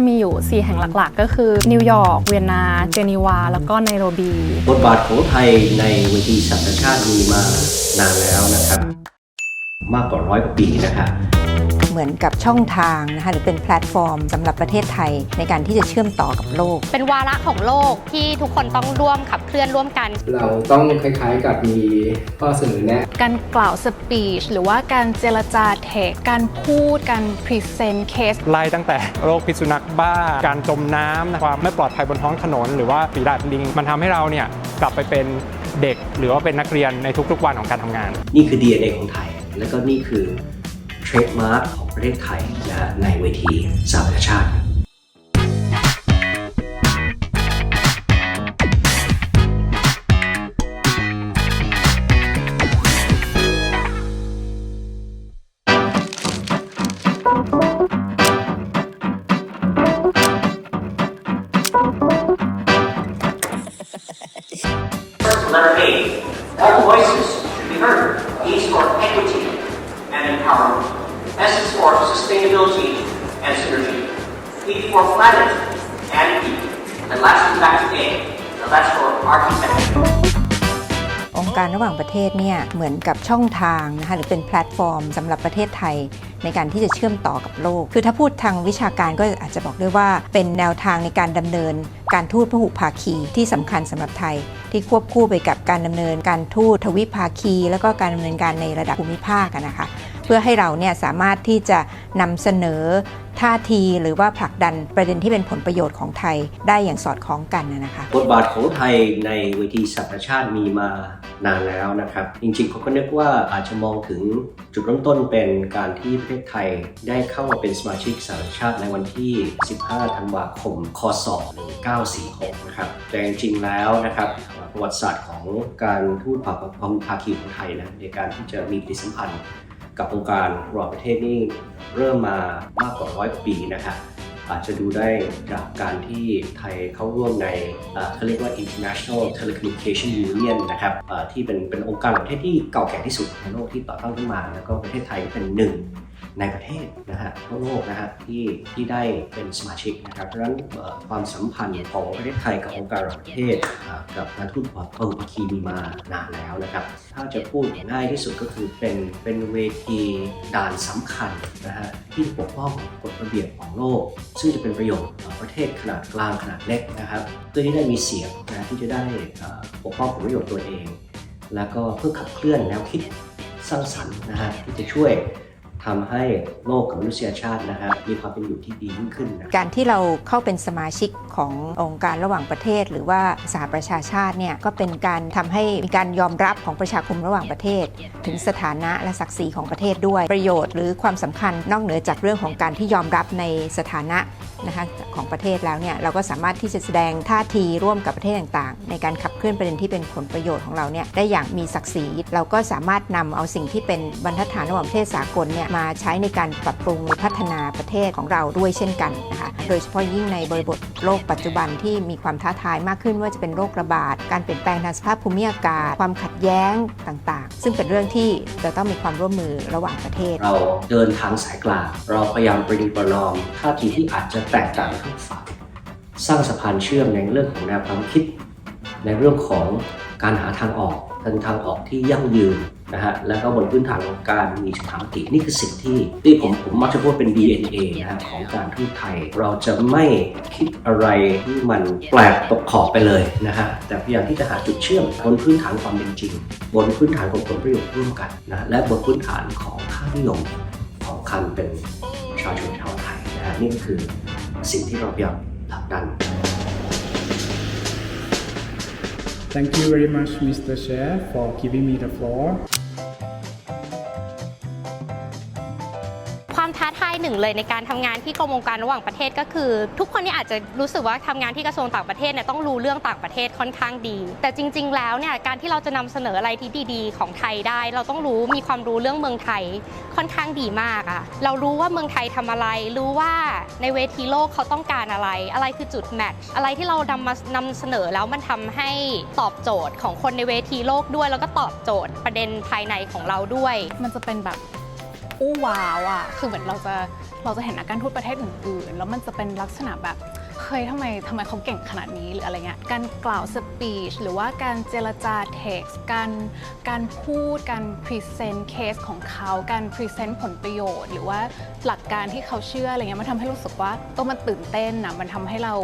จะมีอยู่ 4 แห่งหลักๆ ก็คือนิวยอร์ก เวียนนา เจนีวา แล้วก็ไนโรบี บทบาทของไทยในเวทีสัตชาติมีมานานแล้วนะครับ มากกว่าร้อยกว่าปีนะครับ มือนกับช่องทางนะคะหรือเป็นแพลตฟอร์มสำหรับประเทศไทยในการที่จะเชื่อมต่อกับโลก เป็นวาระของโลกที่ทุกคนต้องร่วมขับเคลื่อนร่วมกัน เราต้องคล้ายๆกับมีข้อเสนอแนะ การกล่าวสปีชหรือว่าการเจรจาเทคการพูดการพรีเซนต์เคสไล่ตั้งแต่โรคพิษสุนัขบ้า การจมน้ำนะความไม่ปลอดภัยบนท้องถนน หรือว่าฝีดาดลิง มันทำให้เราเนี่ยกลับไปเป็นเด็กหรือว่าเป็นนักเรียนในทุกๆวันของการทำงาน นี่คือ DNA ของไทย แล้วก็นี่คือ เทรดมาร์กของประเทศไทยนะในเวทีสหประชาชาติ landscape, that's for architecture. องค์การระหว่างประเทศเนี่ยเหมือนกับช่องทางนะคะหรือเป็นแพลตฟอร์มสำหรับประเทศไทย ในการที่จะเชื่อมต่อกับโลก คือถ้าพูดทางวิชาการก็อาจจะบอกได้ว่า เป็นแนวทางในการดำเนิน การทูตพหุภาคีที่สำคัญสำหรับไทย ที่ควบคู่ไปกับการดำเนินการทูตทวิภาคี แล้วก็การดำเนินการในระดับภูมิภาคนะคะ พื่อให้เราเนี่ยสามารถที่จะนำเสนอท่าทีหรือว่าผลักดันประเด็นที่เป็นผลประโยชน์ของไทยได้อย่างสอดคล้องกันนะคะบทบาทของไทยในเวทีสัตชาติมีมานานแล้วนะครับ จริงๆเขาก็นึกว่าอาจจะมองถึงจุดเริ่มต้นเป็นการที่ประเทศไทยได้เข้ามาเป็นสมาชิกสหประชาชาติในวันที่ 15 ธันวาคม คศ 1946 นะครับแต่จริงๆแล้วนะครับประวัติศาสตร์ของการทูตพหุภาคีของไทยนะในการที่จะมีปฏิสัมพันธ์ กับองค์การระหว่างประเทศนี่เริ่มมามากกว่าร้อยปีนะครับอาจจะดูได้จากการที่ไทยเข้าร่วมในเขาเรียกว่า International Telecommunication Union นะครับที่เป็นเป็นองค์การประเทศที่เก่าแก่ที่สุดในโลกที่ต่อตั้งขึ้นมา แล้วก็ประเทศไทยก็เป็นหนึ่ง ในประเทศนะฮะทั่วโลกนะฮะที่ที่ได้เป็นสมาชิกนะครับเพราะฉะนั้นความสัมพันธ์ของประเทศไทยกับองค์การระหว่างประเทศกับการทูตพหุภาคีมีมานานแล้วนะครับ ถ้าจะพูดง่ายที่สุดก็คือเป็นเป็นเวทีด่านสำคัญนะฮะที่ปกป้องกฎระเบียบของโลก ซึ่งจะเป็นประโยชน์ต่อประเทศขนาดกลางขนาดเล็กนะครับเพื่อที่ได้มีเสียงนะที่จะได้ปกป้องผลประโยชน์ตัวเอง แล้วก็เพื่อขับเคลื่อนแนวคิดสร้างสรรค์นะฮะที่จะช่วย ทำให้โลกกับมนุษยชาตินะฮะมีความเป็นอยู่ที่ดียิ่งขึ้นนะการที่เราเข้าเป็นสมาชิกขององค์การระหว่างประเทศ หรือว่าสหประชาชาติเนี่ยก็เป็นการทำให้มีการยอมรับของประชาคมระหว่างประเทศ ถึงสถานะและศักดิ์ศรีของประเทศด้วยประโยชน์ หรือความสำคัญนอกเหนือจากเรื่องของการที่ยอมรับในสถานะนะคะของประเทศแล้วเนี่ยเราก็สามารถที่จะแสดงท่าทีร่วมกับประเทศต่างๆ ในการขับเคลื่อนประเด็นที่เป็นผลประโยชน์ของเราเนี่ยได้อย่างมีศักดิ์ศรีเราก็สามารถนำเอาสิ่งที่เป็นบรรทัดฐานระหว่างประเทศสากลเนี่ยมาใช้ในการปรับปรุงพัฒนาประเทศของเราด้วยเช่นกันนะคะโดยเฉพาะยิ่งในบริบทโลกปัจจุบันที่มีความท้าทายมากขึ้นว่าจะเป็นโรคระบาด การเปลี่ยนแปลงทางสภาพภูมิอากาศ ความขัดแย้งต่างๆ ซึ่งเป็นเรื่องที่จะต้องมีความร่วมมือระหว่างประเทศ เราเดินทางสายกลางเราพยายามประนีประนอมท่าทีที่อาจจะแตกต่างทุกฝ่ายสร้างสะพานเชื่อมในเรื่องของแนวความคิด ในเรื่องของการหาทางออกทางทางออกที่ยั่งยืนนะฮะแล้วก็บนพื้นฐานของการมีฉันทามตินี่คือสิ่งที่ที่ผมผมมักจะพูดเป็น DNA นะฮะของการทูตไทย เราจะไม่คิดอะไรที่มันแปลกตกขอบไปเลยนะฮะแต่พยายามที่จะหาจุดเชื่อมบนพื้นฐานความเป็นจริง บนพื้นฐานของผลประโยชน์ร่วมกันนะและบนพื้นฐานของค่านิยมของคันเป็นชาชนชาวไทยนะฮะนี่ก็คือ สิ่งที่เราพยายามผลักดัน Thank you very much, Mr. Chair, for giving me the floor. นึ่งเลยในการทำงานที่กรมองค์การระหว่างประเทศก็คือ ทุกคนนี่อาจจะรู้สึกว่าทำงานที่กระทรวงต่างประเทศเนี่ยต้องรู้เรื่องต่างประเทศค่อนข้างดี แต่จริง ๆ แล้วเนี่ยการที่เราจะนำเสนออะไรที่ดีๆ ของไทยได้ เราต้องรู้มีความรู้เรื่องเมืองไทยค่อนข้างดีมากอะเรารู้ว่าเมืองไทยทำอะไร รู้ว่าในเวทีโลกเขาต้องการอะไร อะไรคือจุดแมทช์อะไรที่เรานำมานำเสนอแล้วมันทำให้ตอบโจทย์ของคนในเวทีโลกด้วย แล้วก็ตอบโจทย์ประเด็นภายในของเราด้วย มันจะเป็นแบบอู้ว้าวอะคือเหมือนเราจะ เราจะเห็นนักการทูตประเทศอื่นๆ แล้วมันจะเป็นลักษณะแบบเฮ้ยทำไมทำไมเขาเก่งขนาดนี้หรืออะไรเงี้ยการกล่าวสปีชหรือว่าการเจรจาเท็กซ์การการพูดการพรีเซนต์เคสของเขาการพรีเซนต์ผลประโยชน์ หรือว่าหลักการที่เขาเชื่ออะไรเงี้ยมันทำให้รู้สึกว่าตัวมันตื่นเต้นนะมันทำให้เรา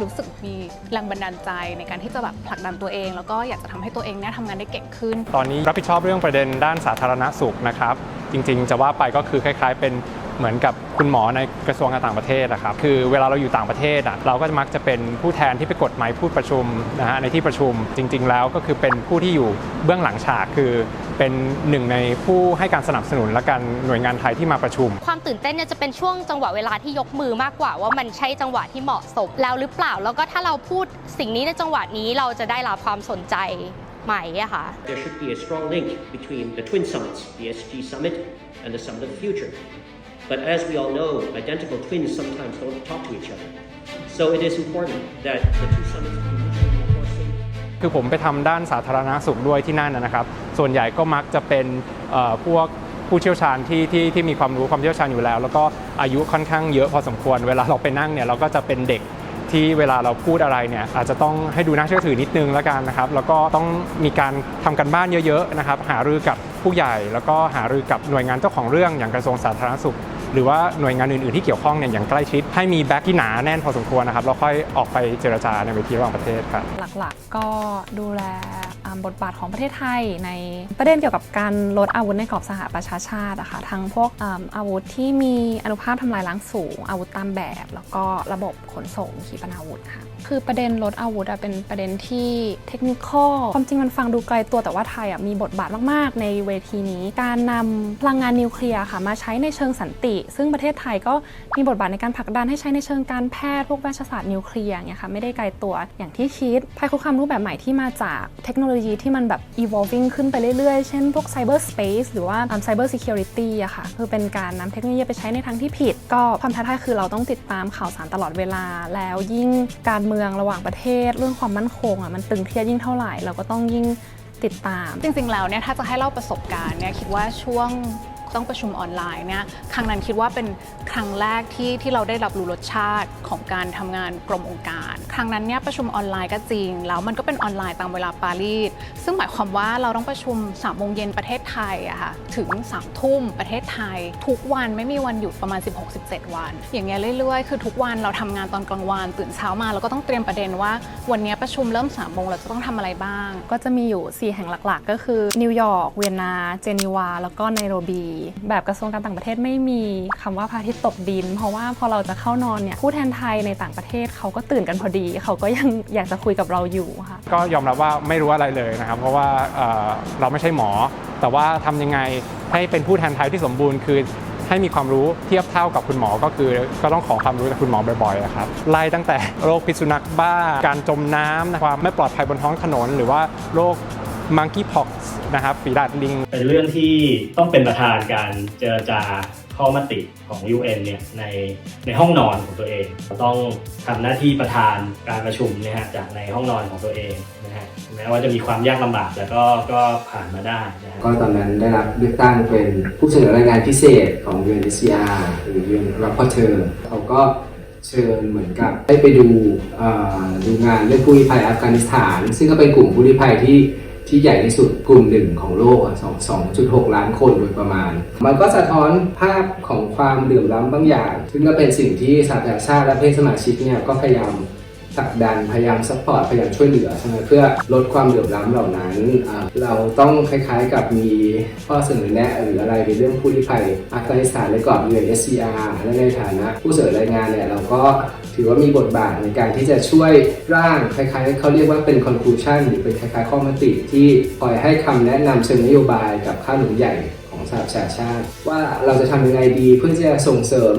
รู้สึกมีแรงบันดาลใจในการที่จะแบบผลักดันตัวเอง แล้วก็อยากจะทำให้ตัวเองเนี่ยทำงานได้เก่งขึ้น ตอนนี้รับผิดชอบเรื่องประเด็นด้านสาธารณสุขนะครับจริงๆ จะว่าไปก็คือคล้าย ๆ เป็น เหมือนกับคุณหมอในกระทรวงการต่างประเทศนะครับคือเวลาเราอยู่ต่างประเทศอะเราก็มักจะเป็นผู้แทนที่ไปกดไมค์พูดประชุมนะฮะในที่ประชุมจริง ๆ แล้วก็คือเป็นผู้ที่อยู่เบื้องหลังฉากคือเป็นหนึ่งในผู้ให้การสนับสนุนและการหน่วยงานไทยที่มาประชุม ความตื่นเต้นเนี่ยจะเป็นช่วงจังหวะเวลาที่ยกมือมากกว่า ว่ามันใช่จังหวะที่เหมาะสมแล้วหรือเปล่า แล้วก็ถ้าเราพูดสิ่งนี้ในจังหวะนี้เราจะได้รับความสนใจไหมอะค่ะ There should be a strong link between the twin summits, the SG summit and the summit of the future. But as we all know, identical twins sometimes don't talk to each other. So it is important that the two summits be mutually reinforcing คือผมไปทำด้านสาธารณสุขด้วยที่นั่นนะครับ ส่วนใหญ่ก็มักจะเป็นพวกผู้เชี่ยวชาญที่ที่ที่มีความรู้ความเชี่ยวชาญอยู่แล้ว แล้วก็อายุค่อนข้างเยอะพอสมควร เวลาเราไปนั่งเนี่ยเราก็จะเป็นเด็กที่เวลาเราพูดอะไรเนี่ยอาจจะต้องให้ดูน่าเชื่อถือนิดนึงแล้วกันนะครับแล้วก็ต้องมีการทำกันบ้านเยอะๆนะครับหารือกับผู้ใหญ่ แล้วก็หารือกับหน่วยงานเจ้าของเรื่องอย่างกระทรวงสาธารณสุข หรือว่าหน่วยงานอื่นๆที่เกี่ยวข้องเนี่ยอย่างใกล้ชิด ให้มีแบ็กที่หนาแน่นพอสมควรนะครับแล้วค่อยออกไปเจรจาในเวทีระหว่างประเทศครับหลักๆ ก็ดูแลบทบาทของประเทศไทยในประเด็นเกี่ยวกับการลดอาวุธในกรอบสหประชาชาติอะค่ะทั้งพวกอาอาวุธที่มีอนุภาพทำลายล้างสูง อาวุธตามแบบ แล้วก็ระบบขนส่งขีปนาวุธค่ะคือประเด็นลดอาวุธอะเป็นประเด็นที่เทคนิคอลความจริงมันฟังดูไกลตัวแต่ว่าไทยอะมีบทบาทมากๆ ในเวทีนี้ การนำพลังงานนิวเคลียร์ค่ะมาใช้ในเชิงสันติ ซึ่งประเทศไทยก็มีบทบาทในการผลักดันให้ใช้ในเชิงการแพทย์พวกเวชศาสตร์นิวเคลียร์เนี่ยค่ะไม่ได้ไกลตัวอย่างที่คิดภัยคุกคามรูปแบบใหม่ที่มาจากเทคโนโลยีที่มันแบบ evolving ขึ้นไปเรื่อยๆ เช่นพวก cyber space หรือว่า um, cyber security อะค่ะคือเป็นการนำเทคโนโลยีไปใช้ในทางที่ผิด ก็ความท้าทายคือเราต้องติดตามข่าวสารตลอดเวลาแล้วยิ่งการเมืองระหว่างประเทศ เรื่องความมั่นคงอะมันตึงเครียดยิ่งเท่าไหร่เราก็ต้องยิ่งติดตาม จริงๆ แล้วเนี่ยถ้าจะให้เล่าประสบการณ์เนี่ยคิดว่าช่วง ต้องประชุมออนไลน์เนี่ยครั้งนั้นคิดว่าเป็นครั้งแรกที่ที่เราได้รับรู้รสชาติของการทำงานกรมองค์การ ครั้งนั้นเนี่ยประชุมออนไลน์ก็จริง แล้วมันก็เป็นออนไลน์ตามเวลาปารีสซึ่งหมายความว่าเราต้องประชุม3ามโมงเย็นประเทศไทยอะค่ะถึง3ามทุ่มประเทศไทย ทุกวันไม่มีวันหยุดประมาณ 16-17 วัน อย่างเงี้ยเรื่อยๆ คือทุกวันเราทำงานตอนกลางวันตื่นเช้ามาเราก็ต้องเตรียมประเด็นว่า วันนี้ประชุมเริ่ม3ามโมงเราจะต้องทำอะไรบ้าง ก็จะมีอยู่ 4 แห่งหลักๆ ก็คือนิวยอร์กเวียนนา เจนีวา แล้วก็ไนโรบีแบบกระทรวงการต่างประเทศไม่มีคำว่าพระอาทิตย์ตกดิน เพราะว่าพอเราจะเข้านอนเนี่ยผู้แทนไทยในต่างประเทศเขาก็ตื่นกันพอดี เขาก็ยังอยากจะคุยกับเราอยู่ค่ะก็ยอมรับว่าไม่รู้อะไรเลยนะครับเพราะว่าเเราไม่ใช่หมอ แต่ว่าทำยังไงให้เป็นผู้แทนไทยที่สมบูรณ์คือให้มีความรู้เทียบเท่ากับคุณหมอก็คือ ก็ต้องขอความรู้จากคุณหมอบ่อยๆนะครับไล่ตั้งแต่โรคพิษสุนัขบ้า การจมน้ำความไม่ปลอดภัยบนท้องถนน หรือว่าโรค monkeypox นะครับฝีดาดลิง เป็นเรื่องที่ต้องเป็นประธานการเจรจาข้อมติของ UN เนี่ยในในห้องนอนของตัวเอง ต้องทำหน้าที่ประธานการประชุมนะฮะจากในห้องนอนของตัวเองนะฮะแม้ว่าจะมีความยากลำบากแต่ก็ก็ผ่านมาได้นะฮะก็ตอนนั้นได้รับเลือกตั้งเป็นผู้เสนอรายงานพิเศษของ UNHCR หรือ UN Rapporteur เขาก็เชิญเหมือนกับให้ไปดูเอ่อดูงานเรื่องผู้ลี้ภัยอัฟกานิสถาน ซึ่งก็เป็นกลุ่มผู้ลี้ภัยที่ ที่ใหญ่ที่สุดกลุ่มหนึ่งของโลกอะสอง2.6ล้านคนโดยประมาณ มันก็สะท้อนภาพของความเหลื่อมล้ำบางอย่าง ซึ่งก็เป็นสิ่งที่สหประชาชาติและเพศสมาชิกเนี่ยก็พยายาม ผลักดันพยายามซัพพอร์ตพยายามช่วยเหลือใช่ไหมเพื่อลดความเหลื่อมล้ำเหล่านั้น เราต้องคล้ายๆกับมีข้อเสนอแนะหรืออะไรในเรื่องผู้ลี้ภัยอัฟกานิสถานในกรอบ UNSCR และในฐานะผู้เสนอรายงานเนี่ยเราก็ถือว่ามีบทบาทในการที่จะช่วยร่างคล้ายๆเขาเรียกว่าเป็น conclusion หรือเป็นคล้ายๆข้อมติที่คอยให้คำแนะนำเชิงนโยบายกับข้าหนุนใหญ่ของสหประชาชาติ ว่าเราจะทำยังไงดีเพื่อที่จะส่งเสริม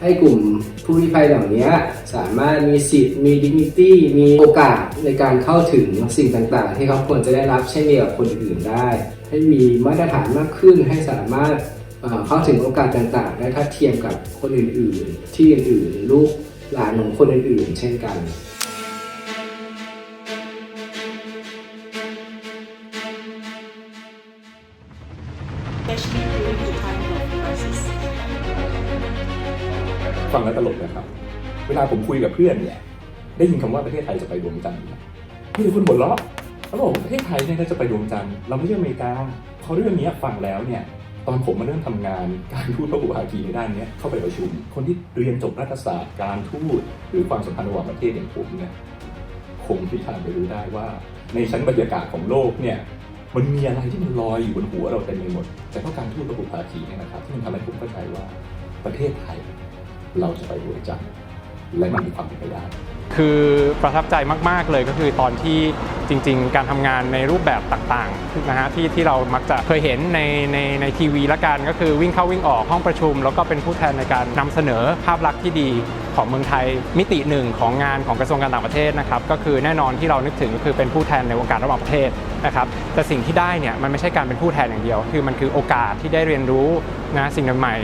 ให้กลุ่มผู้ลี้ภัยเหล่านี้สามารถมีสิทธิ์ มี dignity มีโอกาสในการเข้าถึงสิ่งต่างๆ ที่เขาควรจะได้รับเช่นเดียวกับคนอื่นได้ ให้มีมาตรฐานมากขึ้น ให้สามารถเข้าถึงโอกาสต่างๆ ได้ทัดเทียมกับคนอื่นๆ ที่อื่นๆ ลูกหลานของคนอื่นๆ เช่นกัน especially during the ังแล้วตลกนะครับ เวลาผมคุยกับเพื่อนเนี่ยได้ยินคำว่าประเทศไทยจะไปดวงจันทร์นี่ยมีแต่คนหัวเราะเขาบอกประเทศไทยเนี่ยน่าจะไปดวงจันทร์เราไม่ใช่อเมริกาพอเรื่องนี้ฟังแล้วเนี่ยตอนผมมาเริ่มทำงานการทูตพหุภาคีในด้านนี้เข้าไปประชุม คนที่เรียนจบรัฐศาสตร์การทูตหรือความสัมพันธ์ระหว่างประเทศอย่างผมเนี่ยคงที่ทาไปรู้ได้ว่า ในชั้นบรรยากาศของโลกเนี่ยมันมีอะไรที่มันลอยอยู่บนหัวเราเต็มไปหมดแต่ก็การทูตพหุภาคีเนี่ยนะครับที่มันทำให้ผมเข้าใจว่าประเทศไทย เราจะไปดวงจันทร์และมันมีความเป็นไปได้คือประทับใจมาก ๆ เลยก็คือตอนที่จริง ๆ การทำงานในรูปแบบต่างๆนะฮะที่ที่เรามักจะเคยเห็นในในในทีวีละกันก็คือวิ่งเข้าวิ่งออกห้องประชุม แล้วก็เป็นผู้แทนในการนำเสนอภาพลักษณ์ที่ดีของเมืองไทยมิติหนึ่งของงานของกระทรวงการต่างประเทศนะครับก็คือแน่นอนที่เรานึกถึงก็คือเป็นผู้แทนในวงการระหว่างประเทศนะครับแต่สิ่งที่ได้เนี่ยมันไม่ใช่การเป็นผู้แทนอย่างเดียว คือมันคือโอกาสที่ได้เรียนรู้นะสิ่งใหม่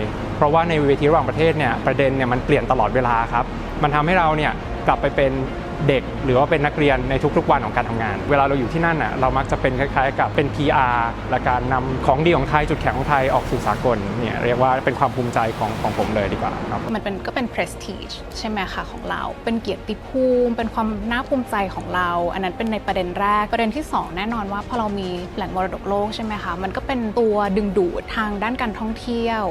ราะว่าในเวทีระหว่างประเทศเนี่ยประเด็นเนี่ยมันเปลี่ยนตลอดเวลาครับ มันทำให้เราเนี่ยกลับไปเป็นเด็กหรือว่าเป็นนักเรียนในทุกๆวันของการทำงาน เวลาเราอยู่ที่นั่นน่ะเรามักจะเป็นคล้ายๆ กับเป็น PR และการนำของดีของไทยจุดแข็งของไทยออกสู่สากลเนี่ยเรียกว่าเป็นความภูมิใจของของผมเลยดีกว่าครับมันเป็นก็เป็น prestige ใช่ไหมคะของเรา เป็นเกียรติภูมิ เป็นความน่าภูมิใจของเรา อันนั้นเป็นในประเด็นแรกประเด็นที่ 2 แน่นอนว่าพอเรามีแหล่งมรดกโลกใช่ไหมคะมันก็เป็นตัวดึงดูดทางด้านการท่องเที่ยว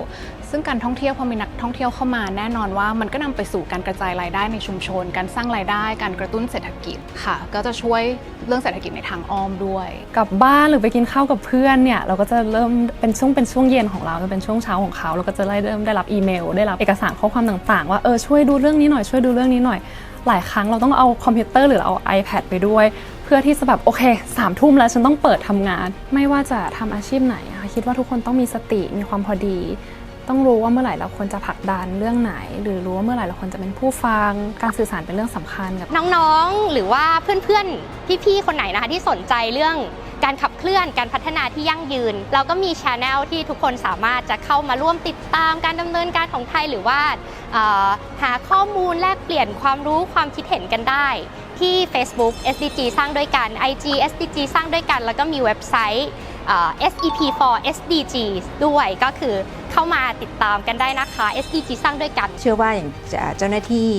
ซึ่งการท่องเที่ยวพอมีนักท่องเที่ยวเข้ามาแน่นอนว่ามันก็นำไปสู่การกระจายรายได้ในชุมชน การสร้างรายได้ การกระตุ้นเศรษฐกิจค่ะ ก็จะช่วยเรื่องเศรษฐกิจในทางอ้อมด้วย กลับบ้านหรือไปกินข้าวกับเพื่อนเนี่ยเราก็จะเริ่มเป็นช่วงเป็นช่วงเย็นของเราจะเป็นช่วงเช้าของเขาเราก็จะได้เริ่มได้รับอีเมล ได้รับเอกสารข้อความต่างๆ ว่าเออช่วยดูเรื่องนี้หน่อยช่วยดูเรื่องนี้หน่อยหลายครั้งเราต้องเอาคอมพิวเตอร์หรือเอา iPad ไปด้วย เพื่อที่จะแบบโอเคสามทุ่มแล้วฉันต้องเปิดทำงาน ไม่ว่าจะทำอาชีพไหนคิดว่าทุกคนต้องมีสติมีความพอดี ต้องรู้ว่าเมื่อไหร่เราควรจะผลักดันเรื่องไหน หรือรู้ว่าเมื่อไหร่เราควรจะเป็นผู้ฟัง การสื่อสารเป็นเรื่องสำคัญกับน้องๆ หรือว่าเพื่อนๆ พี่ๆ คนไหนนะคะที่สนใจเรื่องการขับเคลื่อนการพัฒนาที่ยั่งยืน เราก็มีช anel ที่ทุกคนสามารถจะเข้ามาร่วมติดตามการดำเนินการของไทยหรือว่าหาข้อมูลแลกเปลี่ยนความรู้ความคิดเห็นกันได้ ที่ Facebook SDG สร้างด้วยกัน IG SDG สร้างด้วยกัน แล้วก็มีเว็บไซต์ SEP for SDG ด้วยก็คือเข้ามาติดตามกันได้นะคะ SDG สร้างด้วยกัน เชื่อว่าอย่างเจ้าหน้าที่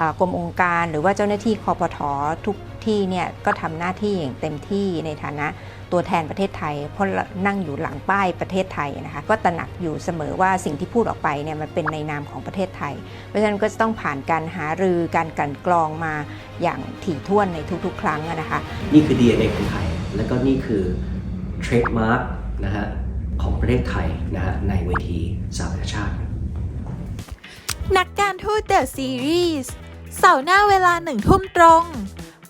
อ่ากรมองค์การหรือว่าเจ้าหน้าที่คอปททุกที่เนี่ยก็ทำหน้าที่อย่างเต็มที่ในฐานะตัวแทนประเทศไทย เพราะนั่งอยู่หลังป้ายประเทศไทยนะคะก็ตระหนักอยู่เสมอว่าสิ่งที่พูดออกไปเนี่ยมันเป็นในนามของประเทศไทย เพราะฉะนั้นก็จะต้องผ่านการหารือการกลันกรองมาอย่างถี่ถ้วนในทุกๆ ครั้งอะนะคะ นี่คือ DNA ของไทยแล้วก็นี่คือ เทรดมาร์กนะฮะของประเทศไทยนะฮะในเวทีสหประชาชาติ นักการทูตเดอะซีรีส์เสาร์หน้าเวลาหนึ่งทุ่มตรง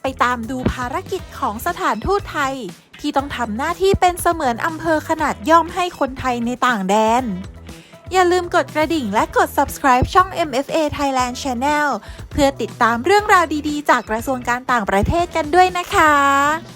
ไปตามดูภารกิจของสถานทูตไทย ที่ต้องทำหน้าที่เป็นเสมือนอำเภอขนาดย่อมให้คนไทยในต่างแดน อย่าลืมกดกระดิ่งและกด subscribe ช่อง MFA Thailand Channel เพื่อติดตามเรื่องราวดีๆ จากกระทรวงการต่างประเทศกันด้วยนะคะ